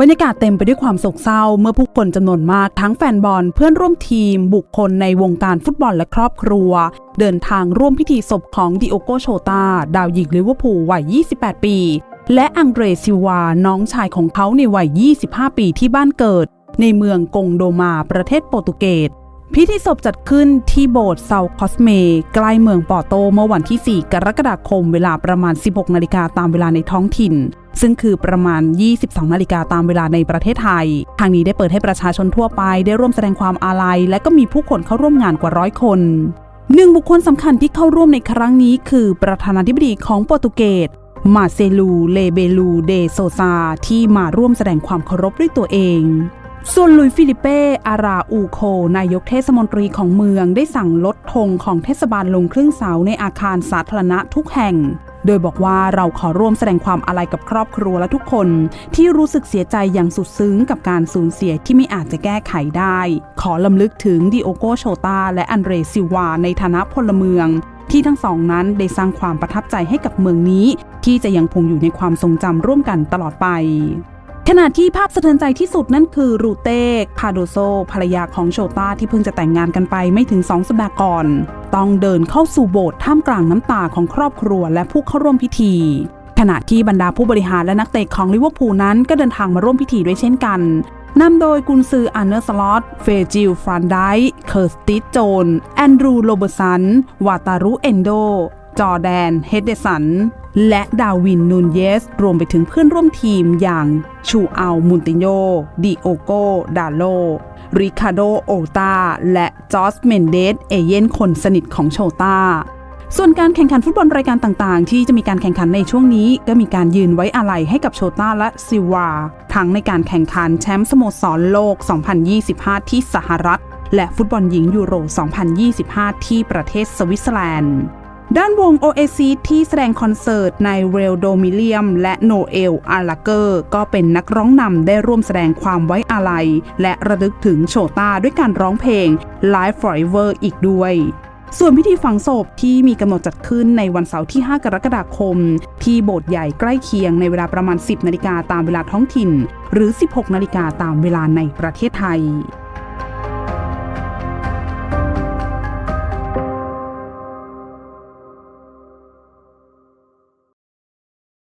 บรรยากาศเต็มไปด้วยความโศกเศร้า เมื่อผู้คนจำนวนมากทั้งแฟนบอลเพื่อนร่วมทีม บุคคลในวงการฟุตบอลและครอบครัว เดินทางร่วมพิธีศพของดิโอโกโชตา ดาวยิงลิเวอร์พูลวัย 28 ปี และอังเดรซิวา น้องชายของเขาในวัย 25 ปีที่บ้านเกิด ในเมืองกงโดมาประเทศโปรตุเกสพิธีศพจัดขึ้นที่โบสถ์เซาคอสเมใกล้เมืองปอโตเมื่อวันที่ 4 กรกฎาคมเวลาประมาณ 16 นาฬิกาตามเวลาในท้องถิ่น ซึ่งคือประมาณ 22 นาฬิกาตามเวลาในประเทศไทย ทางนี้ได้เปิดให้ประชาชนทั่วไปได้ร่วมแสดงความอาลัย และก็มีผู้คนเข้าร่วมงานกว่าร้อยคนหนึ่งบุคคลสำคัญที่เข้าร่วมในครั้งนี้คือประธานาธิบดีของโปรตุเกสมาเซลู เลเบลู เดโซซา ที่มาร่วมแสดงความเคารพด้วยตัวเอง ส่วนลุยฟิลิเป้ อาราอูโค นายกเทศมนตรีของเมืองได้สั่งลดธงของเทศบาลลงครึ่งเสาในอาคารสาธารณะทุกแห่ง โดยบอกว่าเราขอร่วมแสดงความอาลัยกับครอบครัวและทุกคน ที่รู้สึกเสียใจอย่างสุดซึ้งกับการสูญเสียที่ไม่อาจจะแก้ไขได้ ขอลำลึกถึงดิโอโกโชตาและอันเรซิวา ในฐานะพลเมือง ที่ทั้งสองนั้นได้สร้างความประทับใจให้กับเมืองนี้ ที่จะยังคงอยู่ในความทรงจำร่วมกันตลอดไป ขณะที่ภาพสะเทือนใจที่สุดนั่นคือรูเต้คาโดโซภรรยาของโชต้าที่เพิ่งจะแต่งงานกันไปไม่ถึงสองสัปดาห์ก่อน ต้องเดินเข้าสู่โบสถ์ท่ามกลางน้ำตาของครอบครัวและผู้เข้าร่วมพิธี ขณะที่บรรดาผู้บริหารและนักเตะของลิเวอร์พูลนั้นก็เดินทางมาร่วมพิธีด้วยเช่นกันนำโดยกุนซืออันเนอร์สลอต เฟจิลฟรานไดเคอร์สติสโจน แอนดรูโรเบอร์สัน วาตารุเอนโด จอแดน เฮดเดสัน และดาวิน นูนเยส รวมไปถึงเพื่อนร่วมทีมอย่างชูอัลมุนติโย ดิโอโก ดาโล ริคาโด โอตา และจอสเมนเดส เอเย่นคนสนิทของโชตาส่วนการแข่งขันฟุตบอลรายการต่างๆ ที่จะมีการแข่งขันในช่วงนี้ ก็มีการยืนไว้อาลัยให้กับโชต้าและซิวา ทั้งในการแข่งขันแชมป์สโมสรโลก 2025 ที่สหรัฐ และฟุตบอลหญิงยูโร 2025 ที่ประเทศสวิตเซอร์แลนด์ ด้านวง Oasis ที่แสดงคอนเสิร์ตในเรลโดมิเลียม และโนเอลอาร์ลาเกอร์ ก็เป็นนักร้องนำได้ร่วมแสดงความไว้อาลัย และระลึกถึงโชตาด้วยการร้องเพลง Live Forever อีกด้วยส่วนพิธีฝังศพที่มีกำหนดจัดขึ้นในวันเสาร์ที่ 5 กรกฎาคม ที่โบสถ์ใหญ่ใกล้เคียงในเวลาประมาณ 10 นาฬิกาตามเวลาท้องถิ่น หรือ 16 นาฬิกาตามเวลาในประเทศไทย